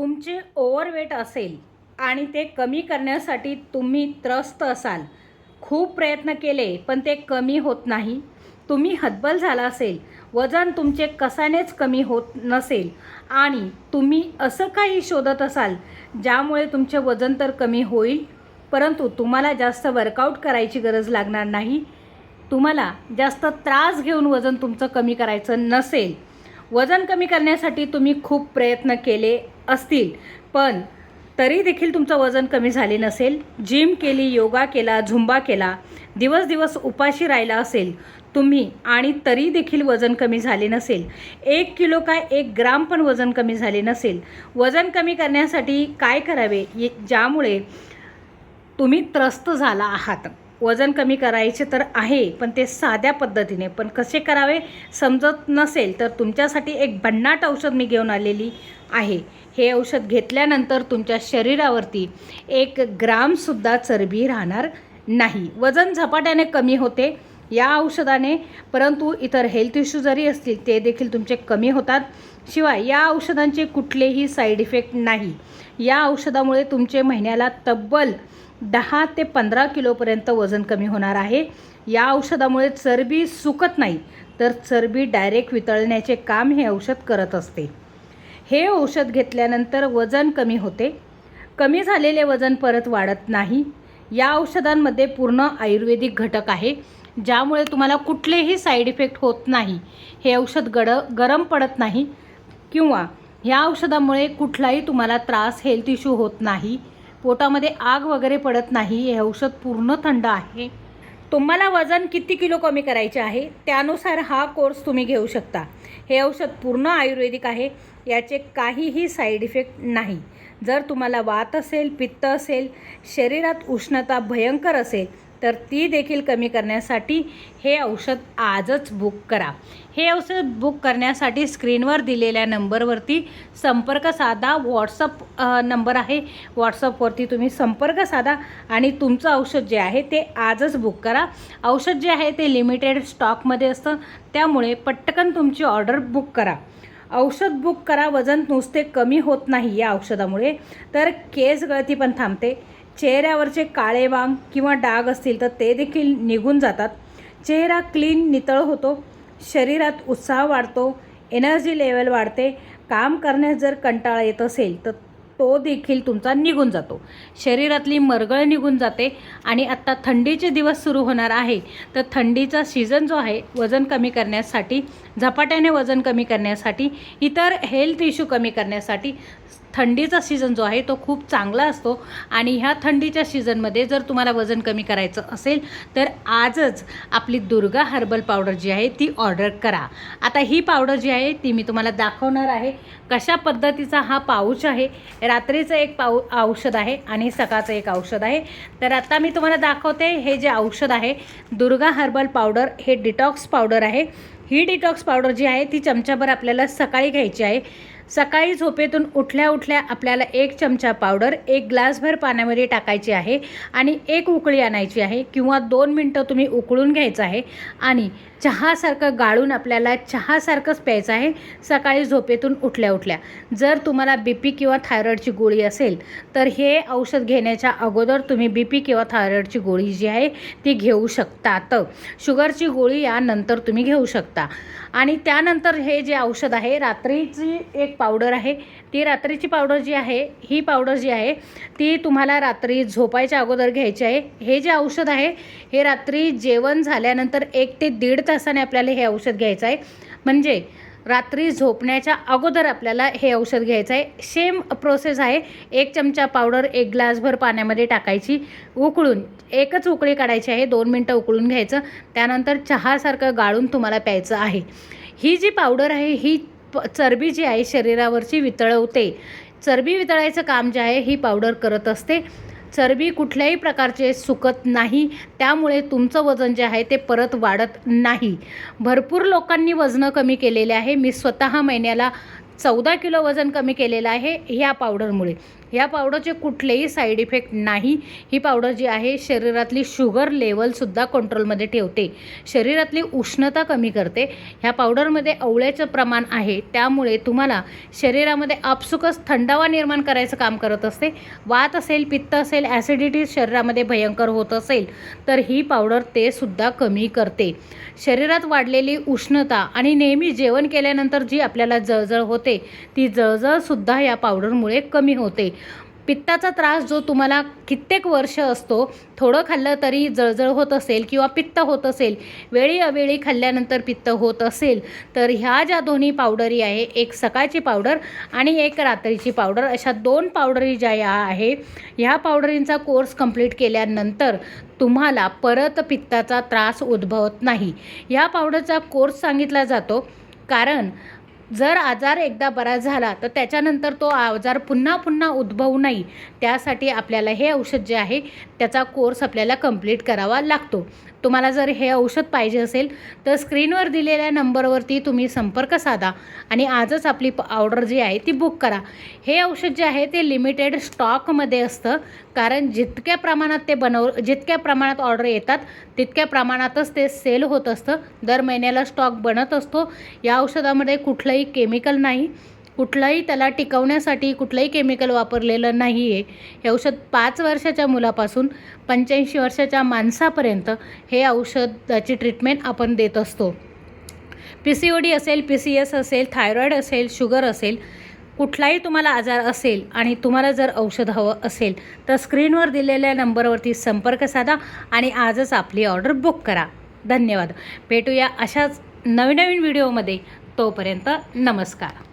तुमचे ओव्हरवेट असेल आणि ते कमी करण्यासाठी तुम्ही त्रस्त असाल. खूप प्रयत्न केले पण ते कमी होत नाही. तुम्ही हतबल झाला असेल. वजन तुमचे कसानेच कमी होत नसेल. आणि तुम्ही असं काही शोधत असाल ज्यामुळे तुमचे वजन तर कमी होईल परंतु तुम्हाला जास्त वर्कआउट करायची गरज लागणार नाही. तुम्हाला जास्त त्रास घेऊन वजन तुमचं कमी करायचं नसेल. वजन कमी करण्यासाठी तुम्ही खूप प्रयत्न केले असतील पण तरी देखील तुमचं वजन कमी झाले नसेल. जिम केली योगा केला झुंबा केला दिवस दिवस उपाशी राहिला असेल तुम्ही आणि तरी देखील वजन कमी झाले नसेल. एक किलो काय एक ग्राम पण वजन कमी झाले नसेल. वजन कमी करण्यासाठी काय करावे ये- ज्यामुळे तुम्ही त्रस्त झाला आहात? वजन कमी करायचे तर आहे पण ते साध्या पद्धतीने. पण कसे करावे समजत नसेल तर तुमच्यासाठी एक भन्नाट औषध मी घेऊन आलेली आहे. हे औषध घेतल्यानंतर तुमच्या शरीरावरती एक ग्रामसुद्धा चरबी राहणार नाही. वजन झपाट्याने कमी होते. या औषधाने परंतु इतर हेल्थ इश्यू जरी असतील ते देखील तुमचे कमी होतात. शिवाय या औषधांचे कुठलेही साईड इफेक्ट नाही. या औषधामुळे तुमचे महिन्याला तब्बल दहा ते पंधरा किलोपर्यंत वजन कमी होणार आहे. या औषधामुळे चरबी सुकत नाही तर चरबी डायरेक्ट वितळण्याचे काम हे औषध करत असते. हे औषध घेतल्यानंतर वजन कमी होते. कमी झालेले वजन परत वाढत नाही. या औषधांमध्ये पूर्ण आयुर्वेदिक घटक आहे. ज्यामुळे तुम्हाला कुठलेही साईड इफेक्ट होत नाही. हे औषध गड गरम पडत नाही किंवा ह्या औषधामुळे कुठलाही तुम्हाला त्रास हेल्थ इश्यू होत नाही. पोटामध्ये आग वगैरे पडत नाही. हे औषध पूर्ण थंड आहे. तुम्हाला वजन किती किलो कमी करायचे आहे? त्यानुसार हा कोर्स तुम्ही घेऊ शकता. हे औषध पूर्ण आयुर्वेदिक आहे. याचे काहीही साईड इफेक्ट नाही. जर तुम्हाला वात असेल पित्त असेल शरीरात उष्णता भयंकर असेल तर ती देखील कमी करण्यासाठी हे औषध आजच बुक करा. हे औषध बुक करण्यासाठी स्क्रीनवर दिलेल्या नंबरवरती संपर्क साधा. व्हॉट्सअप नंबर आहे. व्हॉट्सअपवरती तुम्ही संपर्क साधा आणि तुमचं औषध जे आहे ते आजच बुक करा. औषध जे आहे ते लिमिटेड स्टॉकमध्ये असतं. त्यामुळे पटकन तुमची ऑर्डर बुक करा. औषध बुक करा. वजन नुसते कमी होत नाही या औषधामुळे. तर केस गळती पण थांबते. चेहऱ्यावरचे काळे वांग किंवा डाग असतील तर ते देखील निघून जातात. चेहरा क्लीन नितळ होतो. शरीरात उत्साह वाढतो. एनर्जी लेवल वाढते. काम करण्यास जर कंटाळा येत असेल तर तो देखील तुमचा निघून जातो. शरीरातली मरगळ निघून जाते आणि आत्ता थंडीचे दिवस सुरू होणार आहे. तर थंडीचा सीझन जो आहे वजन कमी करण्यासाठी झपाट्याने वजन कमी करण्यासाठी इतर हेल्थ इश्यू कमी करण्यासाठी थंडीचा सीझन जो आहे तो खूप चांगला असतो. आणि ह्या थंडीच्या सीझनमध्ये जर तुम्हाला वजन कमी करायचं असेल तर आजच आपली दुर्गा हर्बल पावडर जी आहे ती ऑर्डर करा. आता ही पावडर जी आहे ती मी तुम्हाला दाखवणार आहे. कशा पद्धतीचा हा पाऊच आहे? रात्रीचं एक पाऊ औषध आहे आणि सकाळचं एक औषध आहे. तर आता मी तुम्हाला दाखवते हे जे औषध आहे दुर्गा हर्बल पावडर हे डिटॉक्स पावडर आहे. ही डिटॉक्स पावडर जी आहे ती चमचाभर आपल्याला सकाळी घ्यायची आहे. सकाळी झोपेतून उठल्या उठल्या आपल्याला एक चमचा पावडर एक ग्लासभर पाण्यामध्ये टाकायची आहे आणि एक उकळी आणायची आहे किंवा दोन मिनटं तुम्ही उकळून घ्यायचं आहे आणि चहासारखं गाळून आपल्याला चहासारखंच प्यायचं आहे सकाळी झोपेतून उठल्या उठल्या. जर तुम्हाला बी पी किंवा थायरॉईडची गोळी असेल तर हे औषध घेण्याच्या अगोदर तुम्ही बी पी किंवा थायरॉईडची गोळी जी आहे ती घेऊ शकतात. शुगरची गोळी यानंतर तुम्ही घेऊ शकता. आणि त्यानंतर हे जे औषध आहे रात्रीची एक पावडर आहे. ती रात्रीची पावडर जी आहे ही पावडर जी आहे ती तुम्हाला रात्री झोपायच्या अगोदर घ्यायची आहे. हे जे औषध आहे हे रात्री जेवण झाल्यानंतर एक ते दीड तासाने आपल्याला हे औषध घ्यायचं आहे. म्हणजे रात्री झोपण्याच्या अगोदर आपल्याला हे औषध घ्यायचं आहे. सेम प्रोसेस आहे. एक चमचा पावडर एक ग्लासभर पाण्यामध्ये टाकायची उकळून एकच उकळी काढायची आहे. दोन मिनटं उकळून घ्यायचं. त्यानंतर चहासारखं गाळून तुम्हाला प्यायचं आहे. ही जी पावडर आहे ही प चरबी जी आहे शरीरावरची वितळवते. चरबी वितळायचं काम जे आहे ही पावडर करत असते. चरबी कुठल्याही प्रकारचे सुकत नाही. त्यामुळे तुमचं वजन जे आहे ते परत वाढत नाही. भरपूर लोकांनी वजनं कमी केलेले आहे. मी स्वतः महिन्याला चौदा किलो वजन कमी केलेलं आहे ह्या पावडरमुळे ह्या पावडरचे कुठलेही साईड इफेक्ट नाही. ही पावडर जी आहे शरीरातली शुगर लेवलसुद्धा कंट्रोलमध्ये ठेवते. शरीरातली उष्णता कमी करते. ह्या पावडरमध्ये आवळ्याचं प्रमाण आहे. त्यामुळे तुम्हाला शरीरामध्ये आपसुकच थंडावा निर्माण करायचं काम करत असते. वात असेल पित्त असेल ॲसिडिटी शरीरामध्ये भयंकर होत असेल तर ही पावडर ते सुद्धा कमी करते. शरीरात वाढलेली उष्णता आणि नेहमी जेवण केल्यानंतर जी आपल्याला जळजळ होते ती जळजळसुद्धा या पावडरमुळे कमी होते. पित्ताचा त्रास जो तुम्हाला कित्येक वर्ष असतो थोडं खाल्लं तरी जळजळ होत असेल किंवा पित्त होत असेल वेळी अवेळी खाल्ल्यानंतर पित्त होत असेल तर ह्या ज्या दोन्ही पावडरी आहे एक सकाळची पावडर आणि एक रात्रीची पावडर अशा दोन पावडरी ज्या या आहे ह्या पावडरींचा कोर्स कंप्लीट केल्यानंतर तुम्हाला परत पित्ताचा त्रास उद्भवत नाही. या पावडरचा कोर्स सांगितला जातो कारण जर आजार एकदा बरा झाला तर त्याच्यानंतर तो आजार पुन्हा पुन्हा उद्भवू नाही त्यासाठी आपल्याला हे औषध जे आहे त्याचा कोर्स आपल्याला कंप्लीट करावा लागतो. तुम्हाला जर हे औषध पाहिजे असेल तर स्क्रीनवर दिलेल्या नंबरवरती तुम्ही संपर्क साधा आणि आजच आपली प- ऑर्डर जी आहे ती बुक करा. हे औषध जे आहे ते लिमिटेड स्टॉकमध्ये असतं. कारण जितक्या प्रमाणात ते बनव जितक्या प्रमाणात ऑर्डर येतात तितक्या प्रमाणातच ते सेल होत असतं. दर महिन्याला स्टॉक बनत असतो. या औषधामध्ये कुठलंही केमिकल नाही. कुठलाही त्याला टिकवण्यासाठी कुठलंही केमिकल वापरलेलं नाही आहे हे औषध पाच वर्षाच्या मुलापासून पंच्याऐंशी वर्षाच्या माणसापर्यंत हे औषधाची ट्रीटमेंट आपण देत असतो. पी सी ओ डी असेल पी सी एस असेल थायरॉईड असेल शुगर असेल कुठलाही तुम्हाला आजार असेल आणि तुम्हाला जर औषध हवं असेल तर स्क्रीनवर दिलेल्या नंबरवरती संपर्क साधा आणि आजच आपली ऑर्डर बुक करा. धन्यवाद. भेटूया अशाच नवीन नवीन व्हिडिओमध्ये तोपर्यंत नमस्कार.